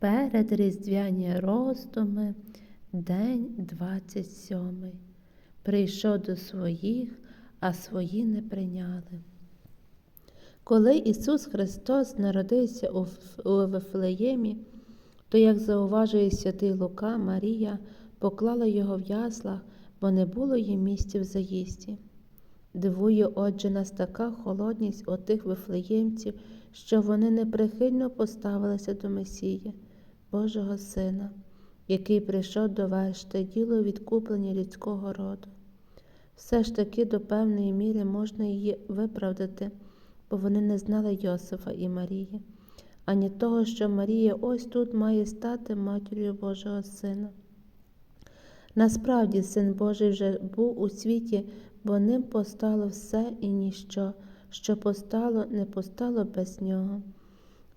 Перед різдвяні роздуми, день 27. Прийшов до своїх, а свої не прийняли. Коли Ісус Христос народився у Вифлеємі, то, як зауважує святий Лука, Марія поклала його в яслах, бо не було їм місця в заїсті. Дивує, отже, нас така холодність отих вифлеємців, що вони неприхильно поставилися до Месії, Божого Сина, який прийшов довершити діло відкуплення людського роду. Все ж таки до певної міри можна її виправдати, бо вони не знали Йосифа і Марії, ані того, що Марія ось тут має стати матір'ю Божого Сина. Насправді, Син Божий вже був у світі, бо ним постало все і ніщо, що постало, не постало без нього.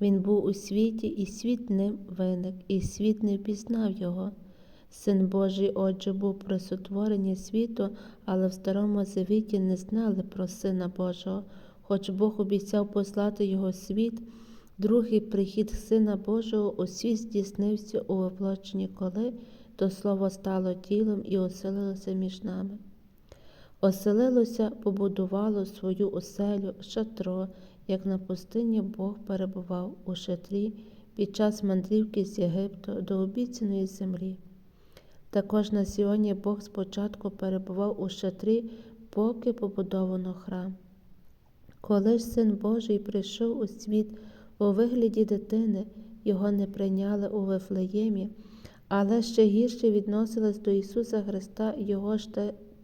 Він був у світі, і світ ним виник, і світ не впізнав його. Син Божий, отже, був при сотворенні світу, але в Старому Завіті не знали про Сина Божого, хоч Бог обіцяв послати його світ, другий прихід Сина Божого у світ здійснився у воплоченні, коли то Слово стало тілом і оселилося між нами. Оселилося, побудувало свою оселю, шатро, як на пустині Бог перебував у шатрі під час мандрівки з Єгипту до обіцяної землі. Також на сьогодні Бог спочатку перебував у шатрі, поки побудовано храм. Коли ж Син Божий прийшов у світ у вигляді дитини, його не прийняли у Вифлеємі, але ще гірше відносилась до Ісуса Христа його ж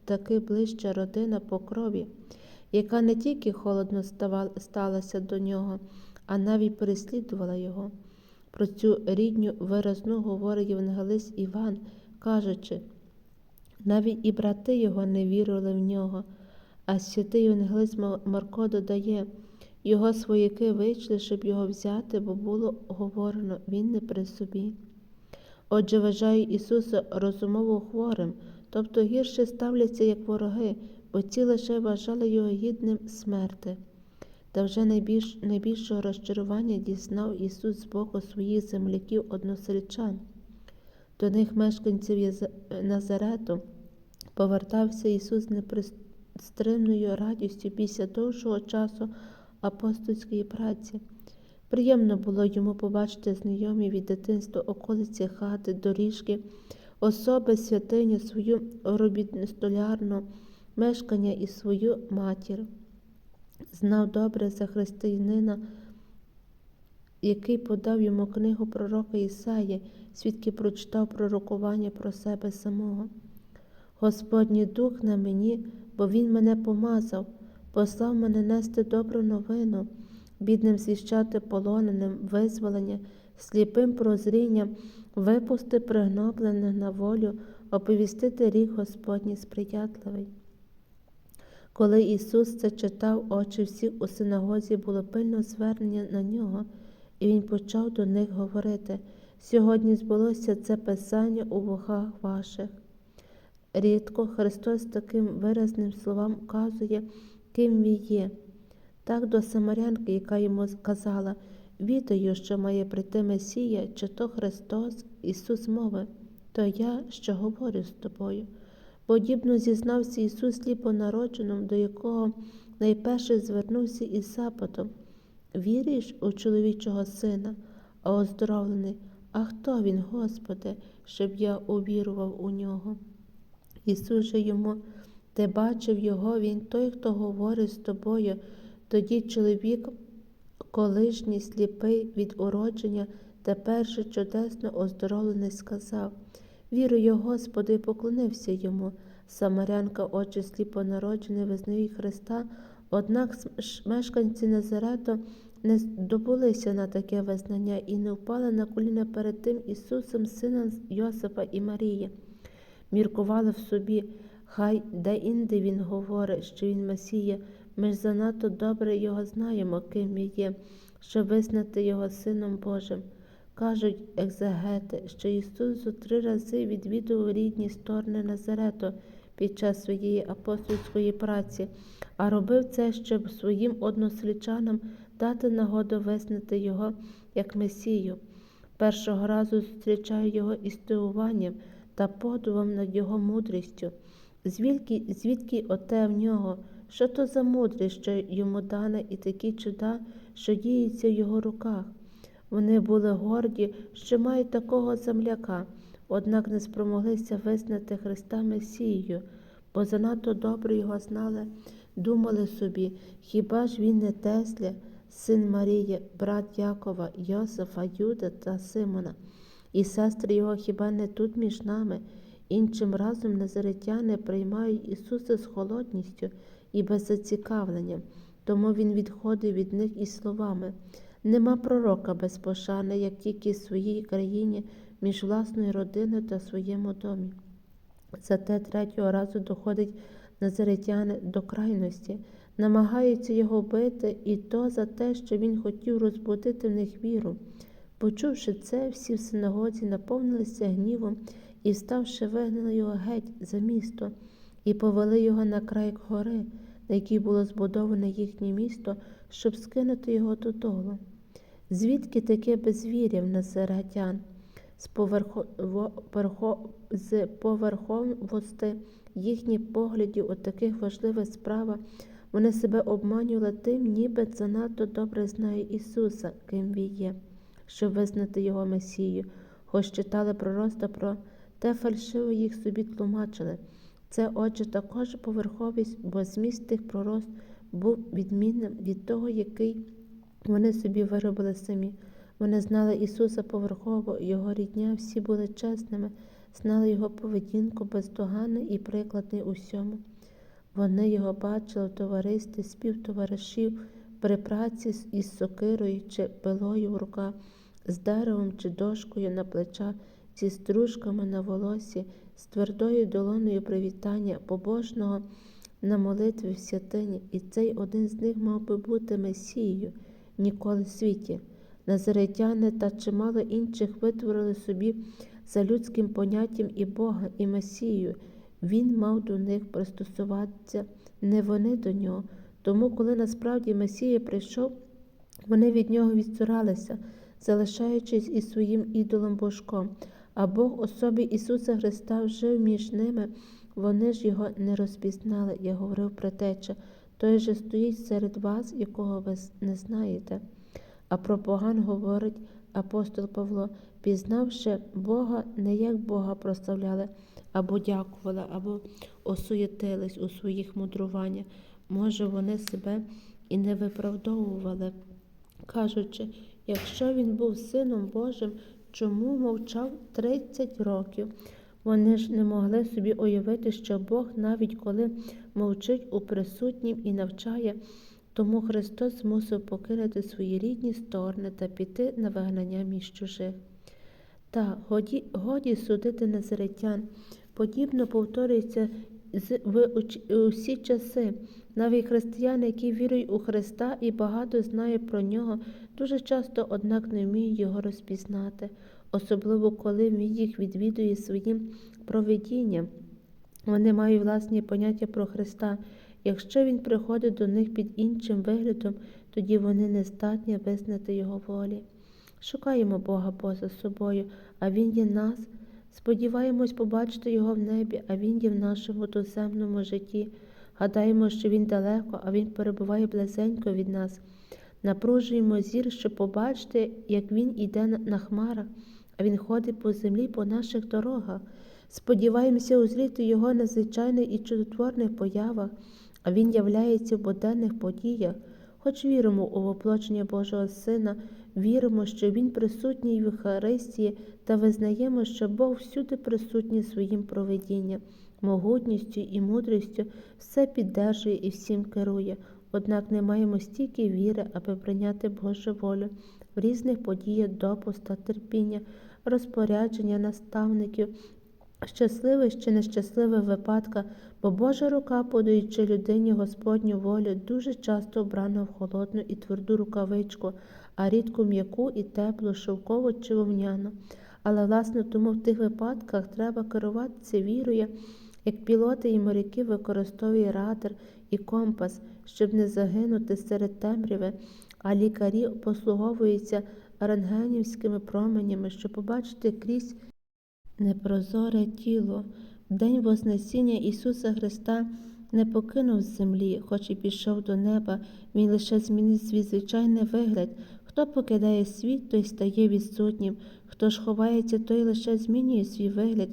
таки ближча родина по крові, яка не тільки холодно сталася до нього, а навіть переслідувала його. Про цю рідню виразну говорить Євангелист Іван, кажучи, навіть і брати його не вірили в нього, а святий Євангелист Марко додає, його свояки вийшли, щоб його взяти, бо було говорено, він не при собі. Отже, вважаю Ісуса розумово хворим, тобто гірше ставляться як вороги, бо ці лише вважали його гідним смерти. Та вже найбільш, найбільшого розчарування дізнав Ісус з боку своїх земляків односельчан. До них, мешканців Назарету, повертався Ісус з непристримною радістю після довшого часу апостольської праці. Приємно було йому побачити знайомі від дитинства околиці хати, доріжки, особи святиню, свою робітнестолярну мешкання і свою матір. Знав добре за християнина, який подав йому книгу пророка Ісаї, свідки прочитав пророкування про себе самого. Господній дух на мені, бо Він мене помазав, послав мене нести добру новину, бідним звіщати полоненим, визволення, сліпим прозріння, випусти пригноблених на волю, оповістити рік Господній сприятливий. Коли Ісус це читав, очі всіх у синагозі було пильно звернення на нього, і Він почав до них говорити сьогодні збулося це писання у вухах ваших. Рідко Христос таким виразним словам указує, ким він є. Так до самарянки, яка йому сказала, відаю, що має прийти Месія, чи то Христос, Ісус мови, то я, що говорю з тобою. Подібно зізнався Ісус сліпонародженому, до якого найперше звернувся із запитом Віриш у чоловічого сина, а оздоровлений, а хто він, Господи, щоб я увірував у нього? Ісус же йому, ти бачив його, Він той, хто говорить з тобою. Тоді чоловік, колишній сліпий від уродження, тепер же чудесно оздоровлений, сказав Вірую, Господи, і поклонився йому. Самарянка, очі сліпонароджений, визнають Христа, однак мешканці Назарету не здобулися на таке визнання і не впали на коліна перед тим Ісусом, сином Йосипа і Марії міркували в собі, хай де-інде він говорить, що він Месія, ми ж занадто добре його знаємо, ким є, щоб визнати його Сином Божим. Кажуть екзегети, що Ісус зо три рази відвідував рідні сторони Назарету під час своєї апостольської праці, а робив це, щоб своїм однослідчанам дати нагоду визнати його як Месію. Першого разу зустрічаю його із та подивом над його мудрістю. Звідки, звідки оте в нього? Що то за мудрість, що йому дане, і такі чуда, що діються в його руках? Вони були горді, що мають такого земляка, однак не спромоглися визнати Христа Месією, бо занадто добре його знали, думали собі, хіба ж він не Тесля, син Марії, брат Якова, Йосифа, Юда та Симона, і сестри його хіба не тут між нами? Іншим разом назаретяни приймають Ісуса з холодністю і без зацікавлення, тому Він відходив від них із словами Нема пророка без пошани, як тільки в своїй країні, між власною родиною та своєму домі. Зате третього разу доходить назаретяни до крайності, намагаються його вбити, і то за те, що він хотів розбудити в них віру. Почувши це, всі в синагозі наповнилися гнівом і, вставши, вигнали його геть за місто і повели його на край гори, на якій було збудоване їхнє місто, щоб скинути його додолу. Звідки таке безвір'я в назаретян? З, поверхо... з поверховості їхніх поглядів у таких важливих справах вони себе обманювали тим, ніби занадто добре знають Ісуса, ким Він є, щоб визнати Його Месію, хоч читали пророцтва про те фальшиво їх собі тлумачили. Це, отже, також поверховість, бо зміст тих пророцтв був відмінним від того, який вони собі виробили самі. Вони знали Ісуса поверхово, Його рідня, всі були чесними, знали Його поведінку бездоганний і прикладний усьому. Вони його бачили в товаристві співтоваришів при праці із сокирою чи пилою в руках, з деревом чи дошкою на плечах, зі стружками на волосі, з твердою долоною привітання побожного на молитві в святині, і цей один з них мав би бути Месією ніколи в світі. Назаретяни та чимало інших витворили собі за людським поняттям і Бога, і Месію. Він мав до них пристосуватися, не вони до нього. Тому, коли насправді Месія прийшов, вони від нього відцуралися, залишаючись із своїм ідолом Божком. А Бог особі Ісуса Христа жив між ними, вони ж його не розпізнали, як говорив предтеча. Той же стоїть серед вас, якого ви не знаєте. А про поган говорить апостол Павло, пізнавши Бога, не як Бога прославляли, або дякували, або осуєтились у своїх мудруваннях. Може, вони себе і не виправдовували, кажучи, якщо він був сином Божим, чому мовчав 30 років? Вони ж не могли собі уявити, що Бог, навіть коли мовчить у присутнім і навчає, тому Христос змусив покинути свої рідні сторони та піти на вигнання між чужих. Та годі, годі судити назаретян. Подібно повторюється з- в усі часи. Навіть християни, які вірують у Христа і багато знають про нього, дуже часто, однак, не вміють його розпізнати, особливо коли він їх відвідує своїм провидінням. Вони мають власні поняття про Христа. Якщо Він приходить до них під іншим виглядом, тоді вони не здатні визнати Його волі. Шукаємо Бога поза собою, а Він є нас. Сподіваємось побачити Його в небі, а Він є в нашому доземному житті. Гадаємо, що Він далеко, а Він перебуває близенько від нас. Напружуємо зір, щоб побачити, як Він іде на- хмарах, а Він ходить по землі по наших дорогах. Сподіваємося узріти Його на звичайних і чудотворних появах, а Він являється в буденних подіях. Хоч віримо у воплочення Божого Сина, віримо, що Він присутній в Євхаристії та визнаємо, що Бог всюди присутній своїм проведінням, могутністю і мудрістю, все піддержує і всім керує. Однак не маємо стільки віри, аби прийняти Божу волю в різних подіях допуста, терпіння, розпорядження наставників, щасливих чи нещасливих випадках, бо Божа рука, подаючи людині Господню волю, дуже часто вбрана в холодну і тверду рукавичку, а рідко м'яку і теплу, шовкову чи вовняну. Але, власне, тому в тих випадках треба керуватися вірою, як пілоти і моряки використовують радар і компас, щоб не загинути серед темряви, а лікарі послуговуються рентгенівськими променями, щоб побачити крізь непрозоре тіло. В день Вознесіння Ісуса Христа не покинув землі, хоч і пішов до неба, Він лише змінив свій звичайний вигляд. Хто покидає світ, той стає відсутнім, хто ж ховається, той лише змінює свій вигляд,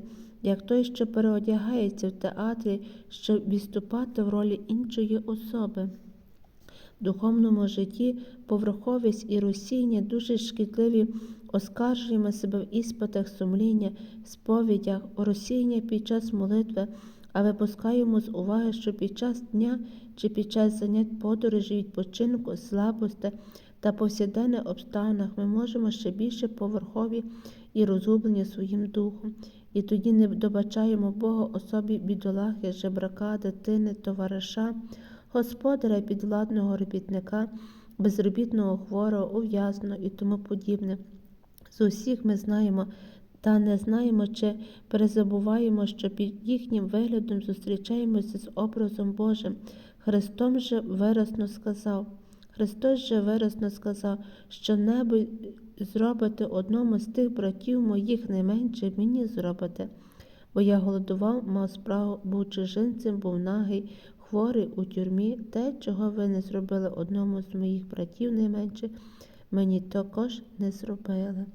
як той, що переодягається в театрі, щоб відступати в ролі іншої особи. В духовному житті поверховість і розсіння дуже шкідливі, оскаржуємо себе в іспитах сумління, сповідях, розсіння під час молитви, а випускаємо з уваги, що під час дня чи під час занять подорожі, відпочинку, слабості та повсякденних обставинах ми можемо ще більше поверхові і розгублені своїм духом, і тоді не добачаємо Бога особі бідолахи, жебрака, дитини, товариша, господаря, підвладного робітника, безробітного хворого, ув'язаного і тому подібне. З усіх ми знаємо та не знаємо чи перезабуваємо, що під їхнім виглядом зустрічаємося з образом Божим. Христом же виразно сказав. Христос же виразно сказав, що небо зробите одному з тих братів моїх найменше мені зробите. Бо я голодував, мав справу, був чужинцем, був нагий, хворий у тюрмі, те, чого ви не зробили одному з моїх братів найменше, мені також не зробили.